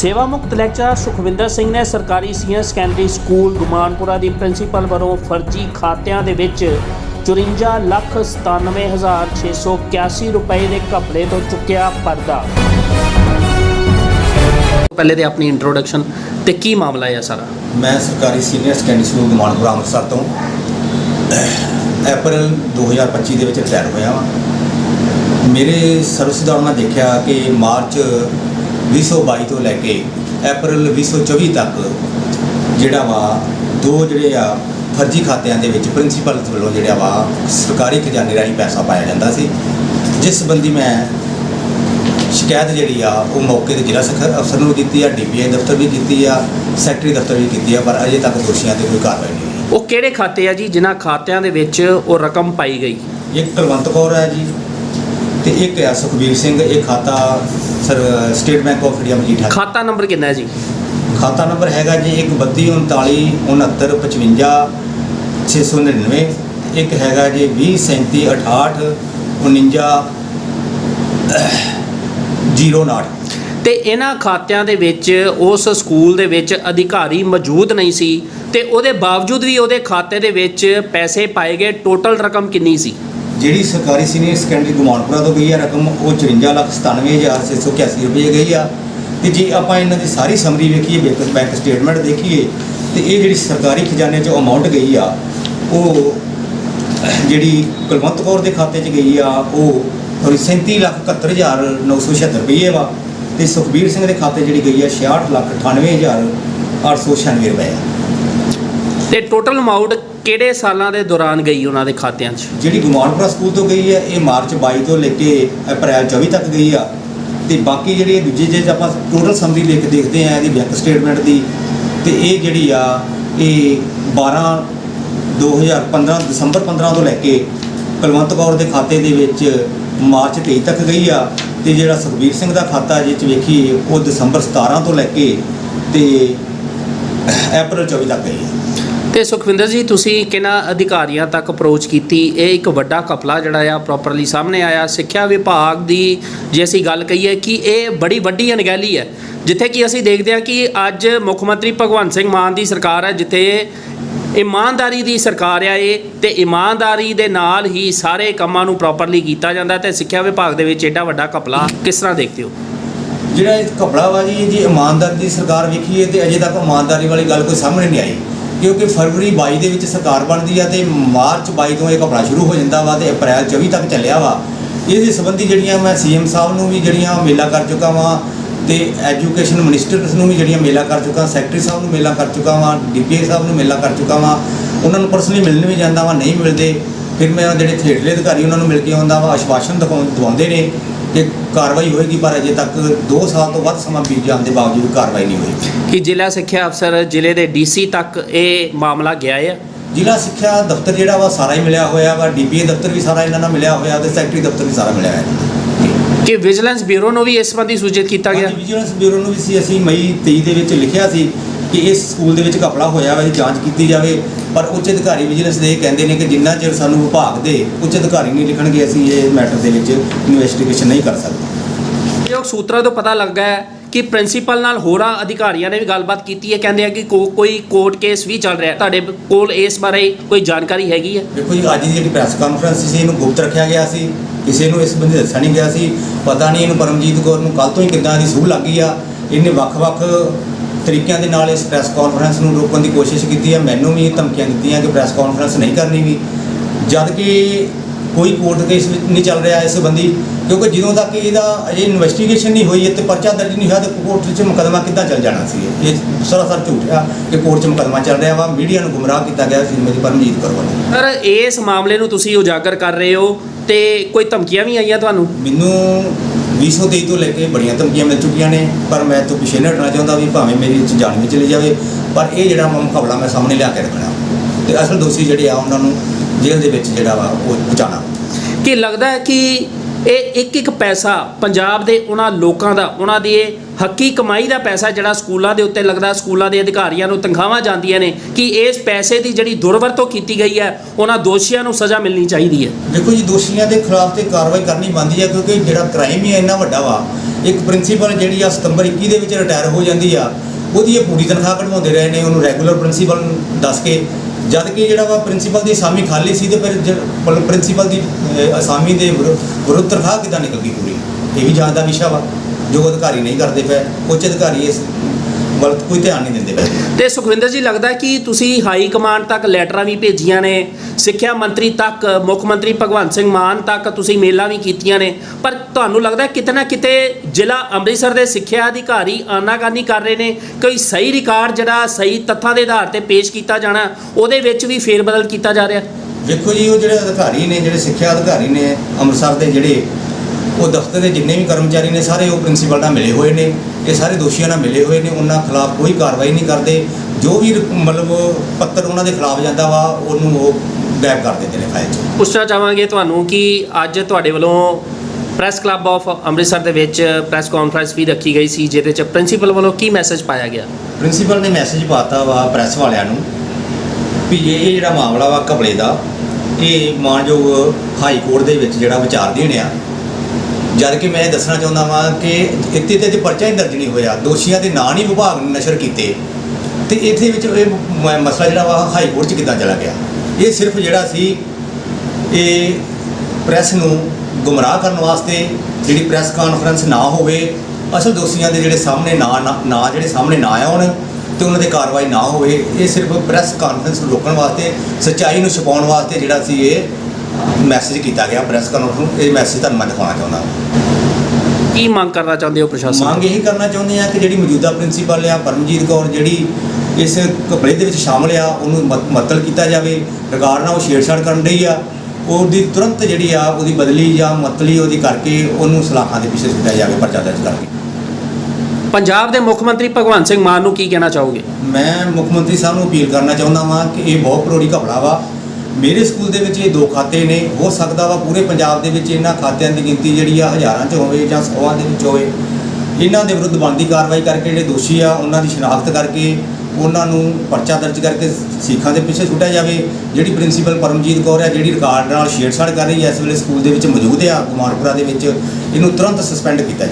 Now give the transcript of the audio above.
ਸੇਵਾ ਮੁਕਤ ਲੈਕਚਰਰ ਸੁਖਵਿੰਦਰ ਸਿੰਘ ਨੇ ਸਰਕਾਰੀ ਸੀਨੀਅਰ ਸੈਕੰਡਰੀ ਸਕੂਲ ਗੁਮਾਨਪੁਰਾ ਦੀ ਪ੍ਰਿੰਸੀਪਲ ਵੱਲੋਂ ਫਰਜ਼ੀ ਖਾਤਿਆਂ ਦੇ ਵਿੱਚ 54 ਲੱਖ 97681 ਰੁਪਏ ਦੇ ਘਪਲੇ ਤੋਂ ਚੁੱਕਿਆ ਪਰਦਾ। ਪਹਿਲੇ ਤੇ ਆਪਣੀ ਇੰਟਰੋਡਕਸ਼ਨ ਤੇ ਕੀ ਮਾਮਲਾ ਹੈ ਸਾਰਾ? ਮੈਂ ਸਰਕਾਰੀ senior secondary school Gumanpur Amritsar ਤੋਂ ਅਪ੍ਰੈਲ 2025 ਦੇ ਵਿੱਚ ਰਿਟਾਇਰ ਹੋਇਆ ਹਾਂ ਮੇਰੇ ਸਰਵਿਸ ਦੌਰਾਨ ਮੈਂ ਦੇਖਿਆ ਕਿ ਮਾਰਚ 2022 ਤੋਂ ਲੈ ਕੇ ਅਪ੍ਰੈਲ 2024 ਤੱਕ ਜਿਹੜਾ ਵਾ ਦੋ ਜਿਹੜੇ ਆ ਫਰਜ਼ੀ ਖਾਤਿਆਂ ਦੇ ਵਿੱਚ ਪ੍ਰਿੰਸੀਪਲ ਵੱਲੋਂ ਜਿਹੜਾ ਵਾ ਸਰਕਾਰੀ ਖਜ਼ਾਨੇ ਰਾਹੀਂ ਪੈਸਾ ਪਾਇਆ ਜਾਂਦਾ ਸੀ। ਜਿਸ ਸੰਬੰਧੀ ਮੈਂ ਸ਼ਿਕਾਇਤ ਜਿਹੜੀ ਆ ਉਹ ਮੌਕੇ ਤੇ ਜ਼ਿਲ੍ਹਾ ਸਖ ਅਫਸਰ ਨੂੰ ਕੀਤੀ ਆ ਡੀਪੀਆਈ ਦਫ਼ਤਰ ਵੀ ਕੀਤੀ ਆ ਸੈਕਟਰੀ ਦਫ਼ਤਰ ਵੀ ਕੀਤੀ ਆ ਪਰ ਅਜੇ ਤੱਕ ਦੋਸ਼ੀਆਂ ਤੇ ਕੋਈ ਕਾਰਵਾਈ ਨਹੀਂ ਹੋਈ। ਉਹ ਕਿਹੜੇ ਖਾਤੇ ਆ ਜੀ? ਜਿਨ੍ਹਾਂ ਖਾਤਿਆਂ ਦੇ ਵਿੱਚ ਉਹ ਰਕਮ ਪਾਈ ਗਈ? ਇੱਕ ਕੁਲਵੰਤ ਕੌਰ ਹੈ ਜੀ। ਤੇ ਇੱਕ ਹੈ ਸੁਖਬੀਰ ਸਿੰਘ ਇਹ ਖਾਤਾ sir state bank of India Majitha ਖਾਤਾ ਨੰਬਰ ਕਿੰਨਾ ਹੈ ਜੀ? ਖਾਤਾ ਨੰਬਰ ਹੈਗਾ ਜੀ ਇੱਕ 3239 69 55 699 ਇੱਕ ਹੈਗਾ ਜੀ 2037 68 49 09 ਤੇ ਇਹਨਾਂ ਖਾਤਿਆਂ ਦੇ ਵਿੱਚ ਉਸ ਸਕੂਲ ਦੇ ਵਿੱਚ ਅਧਿਕਾਰੀ ਮੌਜੂਦ ਨਹੀਂ ਸੀ ਤੇ ਉਹਦੇ ਬਾਵਜੂਦ ਵੀ ਉਹਦੇ ਖਾਤੇ ਦੇ ਵਿੱਚ ਪੈਸੇ ਪਾਏ ਗਏ ਟੋਟਲ ਰਕਮ ਕਿੰਨੀ ਸੀ? ਜਿਹੜੀ ਸਰਕਾਰੀ ਸੀਨੀਅਰ ਸੈਕੰਡਰੀ ਗੁਮਾਨਪੁਰਾ ਤੋਂ ਗਈ ਆ, ਰਕਮ ਉਹ 54 ਲੱਖ 97681 ਰੁਪਏ ਗਈ ਆ। ਤੇ ਜੇ ਆਪਾਂ ਇਹਨਾਂ ਦੀ ਸਾਰੀ ਸਮਰੀ ਵੇਖੀਏ, ਬੈਂਕ ਬੈਂਕ ਸਟੇਟਮੈਂਟ ਦੇਖੀਏ, ਤੇ ਇਹ ਜਿਹੜੀ ਸਰਕਾਰੀ ਖਜ਼ਾਨੇ 'ਚ ਅਮਾਉਂਟ ਗਈ ਆ, ਉਹ ਜਿਹੜੀ ਕੁਲਵੰਤ ਕੌਰ ਦੇ ਖਾਤੇ 'ਚ ਗਈ ਆ, ਉਹ ਸੌਰੀ 37 ਲੱਖ 71976 ਰੁਪਏ ਵਾ। ਤੇ ਸੁਖਬੀਰ ਸਿੰਘ ਦੇ ਖਾਤੇ ਜਿਹੜੀ ਗਈ ਆ 66 ਲੱਖ 98896 ਰੁਪਏ ਆ। ਤੇ ਟੋਟਲ ਅਮਾਉਂਟ ਕਿਹੜੇ ਸਾਲਾਂ ਦੇ ਦੌਰਾਨ ਗਈ ਉਹਨਾਂ ਦੇ ਖਾਤਿਆਂ 'ਚ? ਜਿਹੜੀ ਗੁਮਾਨਪੁਰਾ ਸਕੂਲ ਤੋਂ ਗਈ ਹੈ, ਇਹ ਮਾਰਚ 22 ਤੋਂ ਲੈ ਕੇ ਅਪ੍ਰੈਲ 24 ਤੱਕ ਗਈ ਆ। ਤੇ ਬਾਕੀ ਜਿਹੜੀ ਦੂਜੇ ਜੇ ਆਪਾਂ ਟੋਟਲ ਸਮਰੀ ਲਿਖ ਦੇਖਦੇ ਆ ਇਹਦੀ ਬੈਂਕ ਸਟੇਟਮੈਂਟ ਦੀ, ਤੇ ਇਹ ਜਿਹੜੀ ਆ, ਇਹ 12 2015 ਦਸੰਬਰ 15 ਤੋਂ ਲੈ ਕੇ ਕੁਲਵੰਤ ਕੌਰ ਦੇ ਖਾਤੇ ਦੇ ਵਿੱਚ ਮਾਰਚ 23 ਤੱਕ ਗਈ ਆ। ਤੇ ਜਿਹੜਾ ਸੁਖਬੀਰ ਸਿੰਘ ਦਾ ਖਾਤਾ ਜੇ ਚ ਵੇਖੀਏ, ਉਹ ਦਸੰਬਰ 17 ਤੋਂ ਲੈ ਕੇ ਤੇ ਅਪ੍ਰੈਲ 24 ਤੱਕ ਗਈ ਆ। ਤੇ ਸੁਖਵਿੰਦਰ ਜੀ, ਤੁਸੀਂ ਕਿਹਨਾਂ ਅਧਿਕਾਰੀਆਂ ਤੱਕ ਅਪਰੋਚ ਕੀਤੀ? ਇਹ ਇੱਕ ਵੱਡਾ ਕਪਲਾ ਜਿਹੜਾ ਆ ਪ੍ਰੋਪਰਲੀ ਸਾਹਮਣੇ ਆਇਆ। ਸਿੱਖਿਆ ਵਿਭਾਗ ਦੀ ਜੇ ਅਸੀਂ ਗੱਲ ਕਹੀਏ ਕਿ ਇਹ ਬੜੀ ਵੱਡੀ ਅਣਗਹਿਲੀ ਹੈ, ਜਿੱਥੇ ਕਿ ਅਸੀਂ ਦੇਖਦੇ ਹਾਂ ਕਿ ਅੱਜ ਮੁੱਖ ਮੰਤਰੀ ਭਗਵੰਤ ਸਿੰਘ ਮਾਨ ਦੀ ਸਰਕਾਰ ਹੈ, ਜਿੱਥੇ ਇਮਾਨਦਾਰੀ ਦੀ ਸਰਕਾਰ ਆ ਇਹ, ਤੇ ਇਮਾਨਦਾਰੀ ਦੇ ਨਾਲ ਹੀ ਸਾਰੇ ਕੰਮਾਂ ਨੂੰ ਪ੍ਰੋਪਰਲੀ ਕੀਤਾ ਜਾਂਦਾ ਤੇ ਸਿੱਖਿਆ ਵਿਭਾਗ ਦੇ ਵਿੱਚ ਐਡਾ ਵੱਡਾ ਕਪਲਾ ਕਿਸ ਤਰ੍ਹਾਂ ਦੇਖਦੇ ਹੋ? ਜਿਹੜਾ ਇਹ ਘਪਲਾ ਵਾ ਜੀ ਜੇ ਇਮਾਨਦਾਰੀ ਦੀ ਸਰਕਾਰ ਵੇਖੀਏ ਤੇ ਅਜੇ ਤੱਕ ਇਮਾਨਦਾਰੀ ਵਾਲੀ ਗੱਲ ਕੋਈ ਸਾਹਮਣੇ ਨਹੀਂ ਆਈ। ਕਿਉਂਕਿ ਫਰਵਰੀ 22 ਦੇ ਵਿੱਚ ਸਰਕਾਰ ਬਣਦੀ ਆ ਤੇ ਮਾਰਚ 22 ਤੋਂ ਇਹ ਘਪਲਾ ਸ਼ੁਰੂ ਹੋ ਜਾਂਦਾ ਵਾ ਤੇ ਅਪ੍ਰੈਲ 24 ਤੱਕ ਚੱਲਿਆ ਵਾ। ਇਹਦੇ ਸੰਬੰਧੀ ਜਿਹੜੀਆਂ ਮੈਂ ਸੀਐਮ ਸਾਹਿਬ ਨੂੰ ਵੀ ਜਿਹੜੀਆਂ ਮੇਲਾ ਕਰ ਚੁੱਕਾ ਵਾਂ ਤੇ ਐਜੂਕੇਸ਼ਨ ਮਿਨਿਸਟਰ ਨੂੰ ਵੀ ਜਿਹੜੀਆਂ ਮੇਲਾ ਕਰ ਚੁੱਕਾ, ਸੈਕਟਰੀ ਸਾਹਿਬ ਨੂੰ ਮੇਲਾ ਕਰ ਚੁੱਕਾ ਵਾਂ, ਡੀਪੀਏ ਸਾਹਿਬ ਨੂੰ ਮੇਲਾ ਕਰ ਚੁੱਕਾ ਵਾਂ, ਉਹਨਾਂ ਨੂੰ ਪਰਸਨਲੀ ਮਿਲਣ ਵੀ ਜਾਂਦਾ ਵਾਂ, ਨਹੀਂ ਮਿਲਦੇ, ਫਿਰ ਮੈਂ ਜਿਹੜੇ ਥੇੜਲੇ ਅਧਿਕਾਰੀ ਉਹਨਾਂ ਨੂੰ ਮਿਲ ਕੇ ਆਉਂਦਾ ਵਾ, ਆਸ਼ਵਾਸਨ ਦਿਖਾਉਂ ਦਵਾਉਂਦੇ ਨੇ। ਕਿ ਕਾਰਵਾਈ ਹੋਏਗੀ ਪਰ ਅਜੇ ਤੱਕ 2 ਸਾਲ ਤੋਂ ਵੱਧ ਸਮਾਂ ਬੀਤ ਜਾਣ ਦੇ ਬਾਵਜੂਦ ਕਾਰਵਾਈ ਨਹੀਂ ਹੋਈ ਕਿ ਜ਼ਿਲ੍ਹਾ ਸਿੱਖਿਆ ਅਫਸਰ ਜ਼ਿਲ੍ਹੇ ਦੇ ਡੀਸੀ ਤੱਕ ਇਹ ਮਾਮਲਾ ਗਿਆ ਹੈ? ਜ਼ਿਲ੍ਹਾ ਸਿੱਖਿਆ ਦਫ਼ਤਰ ਜਿਹੜਾ ਵਾ ਸਾਰਾ ਹੀ ਮਿਲਿਆ ਹੋਇਆ ਵਾ ਡੀਪੀਏ ਦਫ਼ਤਰ ਵੀ ਸਾਰਾ ਇਹਨਾਂ ਨਾਲ ਮਿਲਿਆ ਹੋਇਆ ਤੇ ਸੈਕਟਰੀ ਦਫ਼ਤਰ ਵੀ ਸਾਰਾ ਮਿਲਿਆ ਹੋਇਆ। ਕਿ ਵਿਜੀਲੈਂਸ ਬਿਊਰੋ ਨੂੰ ਵੀ ਇਸ ਸੰਬੰਧੀ ਸੂਚਿਤ ਕੀਤਾ ਗਿਆ? ਵਿਜੀਲੈਂਸ ਬਿਊਰੋ ਨੂੰ ਵੀ ਸੀ ਅਸੀਂ ਮਈ 23 ਦੇ ਵਿੱਚ ਲਿਖਿਆ ਸੀ ਕਿ ਇਸ ਸਕੂਲ ਦੇ ਵਿੱਚ ਘਪਲਾ ਹੋਇਆ ਵਾ ਇਹਦੀ ਜਾਂਚ ਕੀਤੀ ਜਾਵੇ। ਪਰ ਉੱਚ ਅਧਿਕਾਰੀ ਵਿਜੀਲੈਂਸ ਦੇ ਕਹਿੰਦੇ ਨੇ ਕਿ ਜਿੰਨਾ ਚਿਰ ਸਾਨੂੰ ਵਿਭਾਗ ਦੇ ਉੱਚ ਅਧਿਕਾਰੀ ਨਹੀਂ ਲਿਖਣਗੇ ਅਸੀਂ ਇਹ ਮੈਟਰ ਦੇ ਵਿੱਚ ਇਨਵੈਸਟੀਗੇਸ਼ਨ ਨਹੀਂ ਕਰ ਸਕਦੇ। ਜੋ ਸੂਤਰਾਂ ਤੋਂ ਪਤਾ ਲੱਗਾ ਹੈ ਕਿ ਪ੍ਰਿੰਸੀਪਲ ਨਾਲ ਹੋਰਾਂ ਅਧਿਕਾਰੀਆਂ ਨੇ ਵੀ ਗੱਲਬਾਤ ਕੀਤੀ ਹੈ। ਕਹਿੰਦੇ ਆ ਕਿ ਕੋਈ ਕੋਰਟ ਕੇਸ ਵੀ ਚੱਲ ਰਿਹਾ। ਤੁਹਾਡੇ ਕੋਲ ਇਸ ਬਾਰੇ ਕੋਈ ਜਾਣਕਾਰੀ ਹੈਗੀ ਹੈ? ਦੇਖੋ ਜੀ ਅੱਜ ਦੀ ਜਿਹੜੀ ਪ੍ਰੈਸ ਕਾਨਫਰੰਸ ਸੀ ਇਹਨੂੰ ਗੁਪਤ ਰੱਖਿਆ ਗਿਆ ਸੀ। ਕਿਸੇ ਨੂੰ ਇਸ ਬੰਦੇ ਦੱਸਿਆ ਨਹੀਂ ਗਿਆ ਸੀ। ਪਤਾ ਨਹੀਂ ਇਹਨੂੰ ਪਰਮਜੀਤ ਕੌਰ ਨੂੰ ਕੱਲ ਤੋਂ ਹੀ ਕਿੱਦਾਂ ਦੀ ਸੂਹ ਲੱਗੀ ਆ। ਇਹਨੇ ਵੱਖ-ਵੱਖ ਤਰੀਕਿਆਂ ਦੇ ਨਾਲ ਇਸ ਪ੍ਰੈਸ ਕਾਨਫਰੰਸ ਨੂੰ ਰੋਕਣ ਦੀ ਕੋਸ਼ਿਸ਼ ਕੀਤੀ ਹੈ। ਮੈਨੂੰ ਵੀ ਧਮਕੀਆਂ ਦਿੱਤੀਆਂ ਕਿ ਪ੍ਰੈਸ ਕਾਨਫਰੰਸ ਨਹੀਂ ਕਰਨੀ ਵੀ। ਜਦ ਕਿ ਕੋਈ ਕੋਰਟ ਕੇਸ ਵਿੱਚ ਨਹੀਂ ਚੱਲ ਰਿਹਾ ਇਸ ਸੰਬੰਧੀ ਕਿਉਂਕਿ ਜਦੋਂ ਤੱਕ ਇਹਦਾ ਅਜੇ ਇਨਵੈਸਟੀਗੇਸ਼ਨ ਨਹੀਂ ਹੋਈ ਹੈ ਤੇ ਪਰਚਾ ਦਰਜ ਨਹੀਂ ਹੋਇਆ ਤੇ ਕੋਰਟ 'ਚ ਮੁਕੱਦਮਾ ਕਿੱਦਾਂ ਚੱਲ ਜਾਣਾ ਸੀ? ਇਹ ਸਰਾਸਰ ਝੂਠ ਆ ਕਿ ਕੋਰਟ 'ਚ ਮੁਕੱਦਮਾ ਚੱਲ ਰਿਹਾ ਵਾ। ਮੀਡੀਆ ਨੂੰ ਗੁੰਮਰਾਹ ਕੀਤਾ ਗਿਆ ਸ਼੍ਰੀਮਤੀ ਪਰਮਜੀਤ ਕੌਰ ਵੱਲੋਂ। ਸਰ ਇਸ ਮਾਮਲੇ ਨੂੰ ਤੁਸੀਂ ਉਜਾਗਰ ਕਰ ਰਹੇ ਹੋ ਤੇ ਕੋਈ ਧਮਕੀਆਂ ਵੀ ਆਈਆਂ ਤੁਹਾਨੂੰ? ਮੈਨੂੰ 2023 ਤੋਂ ਲੈ ਕੇ ਬੜੀਆਂ ਧਮਕੀਆਂ ਮਿਲ ਚੁੱਕੀਆਂ ਨੇ, ਪਰ ਮੈਂ ਤੋਂ ਪਿੱਛੇ ਨਹੀਂ ਹਟਣਾ ਚਾਹੁੰਦਾ ਵੀ ਭਾਵੇਂ ਮੇਰੀ ਚ ਜਾਨ ਵੀ ਚਲੀ ਜਾਵੇ, ਪਰ ਇਹ ਜਿਹੜਾ ਮੁਕਾਬਲਾ ਮੈਂ ਸਾਹਮਣੇ ਲਿਆ ਕੇ ਰੱਖਣਾ। ਤੇ ਅਸਲ ਦੋਸ਼ੀ ਜਿਹੜੇ ਆ, ਉਹਨਾਂ ਨੂੰ ਜੇਲ੍ਹ ਦੇ ਵਿੱਚ ਜਿਹੜਾ ਵਾ, ਉਹ ਪਹੁੰਚਾਉਣਾ। ਕਿ ਲੱਗਦਾ ਹੈ ਕਿ ਇਹ ਇੱਕ ਇੱਕ ਪੈਸਾ ਪੰਜਾਬ ਦੇ ਉਹਨਾਂ ਲੋਕਾਂ ਦਾ, ਉਹਨਾਂ ਦੀ ਇਹ ਹੱਕੀ ਕਮਾਈ ਦਾ ਪੈਸਾ ਜਿਹੜਾ ਸਕੂਲਾਂ ਦੇ ਉੱਤੇ ਲੱਗਦਾ, ਸਕੂਲਾਂ ਦੇ ਅਧਿਕਾਰੀਆਂ ਨੂੰ ਤਨਖਾਹਾਂ ਜਾਂਦੀਆਂ ਨੇ ਕਿ ਇਸ ਪੈਸੇ ਦੀ ਜਿਹੜੀ ਦੁਰਵਰਤੋਂ ਕੀਤੀ ਗਈ ਹੈ, ਉਹਨਾਂ ਦੋਸ਼ੀਆਂ ਨੂੰ ਸਜ਼ਾ ਮਿਲਣੀ ਚਾਹੀਦੀ ਹੈ। ਦੇਖੋ ਜੀ, ਦੋਸ਼ੀਆਂ ਦੇ ਖਿਲਾਫ ਤੇ ਕਾਰਵਾਈ ਕਰਨੀ ਬਣਦੀ ਹੈ ਕਿਉਂਕਿ ਜਿਹੜਾ ਕ੍ਰਾਈਮ ਹੀ ਇੰਨਾ ਵੱਡਾ ਵਾ, ਇੱਕ ਪ੍ਰਿੰਸੀਪਲ ਜਿਹੜੀ ਆ ਸਤੰਬਰ 21 ਦੇ ਵਿੱਚ ਰਿਟਾਇਰ ਹੋ ਜਾਂਦੀ ਆ, ਉਹਦੀ ਇਹ ਪੂਰੀ ਤਨਖਾਹ ਕਢਵਾਉਂਦੇ ਰਹੇ ਨੇ, ਉਹਨੂੰ ਰੈਗੂਲਰ ਪ੍ਰਿੰਸੀਪਲ ਦੱਸ ਕੇ ਜਦ ਕਿ ਜਿਹੜਾ ਵਾ ਪ੍ਰਿੰਸੀਪਲ ਦੀ ਅਸਾਮੀ ਖਾਲੀ ਸੀ ਤੇ ਫਿਰ ਪ੍ਰਿੰਸੀਪਲ ਦੀ ਅਸਾਮੀ ਦੇ ਵਿਰੁੱਧ ਤਨਖਾਹ ਕਿੱਦਾਂ ਨਿਕਲ ਗਈ ਪੂਰੀ? ਇਹ ਵੀ ਜਾਂਚ ਦਾ ਵਿਸ਼ਾ ਵਾ, ਜੋ ਅਧਿਕਾਰੀ ਨਹੀਂ ਕਰਦੇ ਪਏ, ਉੱਚ ਅਧਿਕਾਰੀ ਇਸ ਵੱਲ ਕੋਈ ਧਿਆਨ ਨਹੀਂ ਦਿੰਦੇ ਪਏ ਤੇ ਸੁਖਵਿੰਦਰ ਜੀ ਲੱਗਦਾ ਕਿ ਤੁਸੀਂ ਹਾਈ ਕਮਾਂਡ ਤੱਕ ਲੈਟਰਾਂ ਵੀ ਭੇਜੀਆਂ ਨੇ ਸਿੱਖਿਆ ਮੰਤਰੀ ਤੱਕ ਮੁੱਖ ਮੰਤਰੀ ਭਗਵੰਤ ਸਿੰਘ ਮਾਨ ਤੱਕ ਤੁਸੀਂ ਮੇਲਾਂ ਵੀ ਕੀਤੀਆਂ ਨੇ ਪਰ ਤੁਹਾਨੂੰ ਲੱਗਦਾ ਕਿਤੇ ਨਾ ਕਿਤੇ ਜ਼ਿਲ੍ਹਾ ਅੰਮ੍ਰਿਤਸਰ ਦੇ ਸਿੱਖਿਆ ਅਧਿਕਾਰੀ ਆਨਾਕਾਨੀ ਕਰ ਰਹੇ ਨੇ ਕੋਈ ਸਹੀ ਰਿਕਾਰਡ ਜਿਹੜਾ ਸਹੀ ਤੱਥਾਂ ਦੇ ਆਧਾਰ ਤੇ ਪੇਸ਼ ਕੀਤਾ ਜਾਣਾ ਉਹਦੇ ਵਿੱਚ ਵੀ ਫੇਰਬਦਲ ਕੀਤਾ ਜਾ ਰਿਹਾ? ਵੇਖੋ ਜੀ ਉਹ ਜਿਹੜੇ ਅਧਿਕਾਰੀ ਨੇ ਜਿਹੜੇ ਸਿੱਖਿਆ ਅਧਿਕਾਰੀ ਨੇ ਅੰਮ੍ਰਿਤਸਰ ਦੇ ਜਿਹੜੇ ਉਹ ਦਫ਼ਤਰ ਦੇ ਜਿੰਨੇ ਵੀ ਕਰਮਚਾਰੀ ਨੇ ਸਾਰੇ ਉਹ ਪ੍ਰਿੰਸੀਪਲ ਨਾਲ ਮਿਲੇ ਹੋਏ ਨੇ। ਇਹ ਸਾਰੇ ਦੋਸ਼ੀਆਂ ਨਾਲ ਮਿਲੇ ਹੋਏ ਨੇ ਉਹਨਾਂ ਖਿਲਾਫ ਕੋਈ ਕਾਰਵਾਈ ਨਹੀਂ ਕਰਦੇ। ਜੋ ਵੀ ਮਤਲਬ ਪੱਤਰ ਉਹਨਾਂ ਦੇ ਖਿਲਾਫ ਜਾਂਦਾ ਵਾ ਉਹਨੂੰ ਉਹ ਗਾਇਬ ਕਰ ਦਿੰਦੇ ਨੇ ਫਾਈਲ 'ਚ। ਪੁੱਛਣਾ ਚਾਹਾਂਗੇ ਤੁਹਾਨੂੰ ਕਿ ਅੱਜ ਤੁਹਾਡੇ ਵੱਲੋਂ ਪ੍ਰੈਸ ਕਲੱਬ ਆਫ ਅੰਮ੍ਰਿਤਸਰ ਦੇ ਵਿੱਚ ਪ੍ਰੈਸ ਕਾਨਫਰੰਸ ਵੀ ਰੱਖੀ ਗਈ ਸੀ ਜਿਹਦੇ ਚ ਪ੍ਰਿੰਸੀਪਲ ਵੱਲੋਂ ਕੀ ਮੈਸੇਜ ਪਾਇਆ ਗਿਆ? ਪ੍ਰਿੰਸੀਪਲ ਨੇ ਮੈਸੇਜ ਪਾਤਾ ਵਾ ਪ੍ਰੈਸ ਵਾਲਿਆਂ ਨੂੰ ਵੀ ਇਹ ਜਿਹੜਾ ਮਾਮਲਾ ਵਾ ਘਪਲੇ ਦਾ ਇਹ ਮਾਨਯੋਗ ਹਾਈ ਕੋਰਟ ਦੇ ਵਿੱਚ ਜਿਹੜਾ ਵਿਚਾਰਧੀਨ ਆ ਜਦ ਕਿ ਮੈਂ ਇਹ ਦੱਸਣਾ ਚਾਹੁੰਦਾ ਹਾਂ ਕਿ ਇੱਥੇ ਤੇ ਪਰਚਾ ਹੀ ਦਰਜ ਨਹੀਂ ਹੋਇਆ। ਦੋਸ਼ੀਆਂ ਦੇ ਨਾਂ ਨਹੀਂ ਵਿਭਾਗ ਨੇ ਨਸ਼ਰ ਕੀਤੇ। ਤੇ ਇੱਥੇ ਵਿੱਚ ਇਹ ਮ- ਮਸਲਾ ਜਿਹੜਾ ਵਾ, ਹਾਈ ਕੋਰਟ 'ਚ ਕਿੱਦਾਂ ਚਲਾ ਗਿਆ? ਇਹ ਸਿਰਫ ਜਿਹੜਾ ਸੀ, ਇਹ ਪ੍ਰੈਸ ਨੂੰ ਗੁੰਮਰਾਹ ਕਰਨ ਵਾਸਤੇ ਜਿਹੜੀ ਪ੍ਰੈਸ ਕਾਨਫਰੰਸ ਨਾ ਹੋਵੇ, ਅਸਲ ਦੋਸ਼ੀਆਂ ਦੇ ਜਿਹੜੇ ਸਾਹਮਣੇ ਨਾ, ਨਾ- ਨਾ ਜਿਹੜੇ ਸਾਹਮਣੇ ਨਾ ਆਉਣ ਤੇ ਉਹਨਾਂ ਦੇ ਕਾਰਵਾਈ ਨਾ ਹੋਵੇ, ਇਹ ਸਿਰਫ ਪ੍ਰੈਸ ਕਾਨਫਰੰਸ ਨੂੰ ਰੋਕਣ ਵਾਸਤੇ, ਸੱਚਾਈ ਨੂੰ ਛੁਪਾਉਣ ਵਾਸਤੇ ਜਿਹੜਾ ਸੀ ਇਹ ਮੈਸੇਜ ਕੀਤਾ ਗਿਆ ਪ੍ਰੈਸ ਕਾਨਫਰੰਸ ਨੂੰ ਇਹ ਮੈਸੇਜ ਤੁਹਾਨੂੰ ਮੈਂ ਦਿਖਾਉਣਾ ਚਾਹੁੰਦਾ। ਕੀ ਮੰਗ ਕਰਨਾ ਚਾਹੁੰਦੇ ਹੋ ਪ੍ਰਸ਼ਾਸਨ ਮੰਗ ਇਹੀ ਕਰਨਾ ਚਾਹੁੰਦੇ ਆ ਕਿ ਜਿਹੜੀ ਮੌਜੂਦਾ ਪ੍ਰਿੰਸੀਪਲ ਆ ਪਰਮਜੀਤ ਕੌਰ ਜਿਹੜੀ ਇਸ ਘਪਲੇ ਦੇ ਵਿੱਚ ਸ਼ਾਮਲ ਆ ਉਹਨੂੰ ਮਤ- ਮੁਅੱਤਲ ਕੀਤਾ ਜਾਵੇ ਰਿਕਾਰਡ ਨਾਲ ਉਹ ਛੇੜਛਾੜ ਕਰਨ ਰਹੀ ਆ ਉਹਦੀ ਤੁਰੰਤ ਜਿਹੜੀ ਆ ਉਹਦੀ ਬਦਲੀ ਜਾਂ ਮੁਅੱਤਲੀ ਉਹਦੀ ਕਰਕੇ ਉਹਨੂੰ ਸਲਾਖਾਂ ਦੇ ਪਿੱਛੇ ਸੁੱਟਿਆ ਜਾਵੇ ਪਰਚਾ ਦਰਜ ਕਰਕੇ। ਪੰਜਾਬ ਦੇ ਮੁੱਖ ਮੰਤਰੀ ਭਗਵੰਤ ਸਿੰਘ ਮਾਨ ਨੂੰ ਕੀ ਕਹਿਣਾ ਚਾਹੋਗੇ? ਮੈਂ ਮੁੱਖ ਮੰਤਰੀ ਸਾਹਿਬ ਨੂੰ ਅਪੀਲ ਕਰਨਾ ਚਾਹੁੰਦਾ ਵਾਂ ਕਿ ਇਹ ਬਹੁਤ ਕਰੋੜੀ ਘਪਲਾ ਵਾ ਮੇਰੇ ਸਕੂਲ ਦੇ ਵਿੱਚ ਇਹ ਦੋ ਖਾਤੇ ਨੇ, ਹੋ ਸਕਦਾ ਵਾ ਪੂਰੇ ਪੰਜਾਬ ਦੇ ਵਿੱਚ ਇਹਨਾਂ ਖਾਤਿਆਂ ਦੀ ਗਿਣਤੀ ਜਿਹੜੀ ਆ ਹਜ਼ਾਰਾਂ 'ਚ ਹੋਵੇ ਜਾਂ ਸੌਆਂ ਦੇ ਵਿੱਚ ਹੋਵੇ। ਇਹਨਾਂ ਦੇ ਵਿਰੁੱਧ ਬਣਦੀ ਕਾਰਵਾਈ ਕਰਕੇ ਜਿਹੜੇ ਦੋਸ਼ੀ ਆ, ਉਹਨਾਂ ਦੀ ਸ਼ਨਾਖਤ ਕਰਕੇ ਉਹਨਾਂ ਨੂੰ ਪਰਚਾ ਦਰਜ ਕਰਕੇ ਸਿੱਖਾਂ ਦੇ ਪਿੱਛੇ ਸੁੱਟਿਆ ਜਾਵੇ। ਜਿਹੜੀ ਪ੍ਰਿੰਸੀਪਲ ਪਰਮਜੀਤ ਕੌਰ ਹੈ ਜਿਹੜੀ ਰਿਕਾਰਡ ਨਾਲ ਛੇੜਛਾੜ ਕਰ ਰਹੀ ਹੈ ਇਸ ਵੇਲੇ ਸਕੂਲ ਦੇ ਵਿੱਚ ਮੌਜੂਦ ਆ, ਕੁਮਾਰਪੁਰਾ ਦੇ ਵਿੱਚ, ਇਹਨੂੰ ਤੁਰੰਤ ਸਸਪੈਂਡ ਕੀਤਾ ਜਾਵੇ।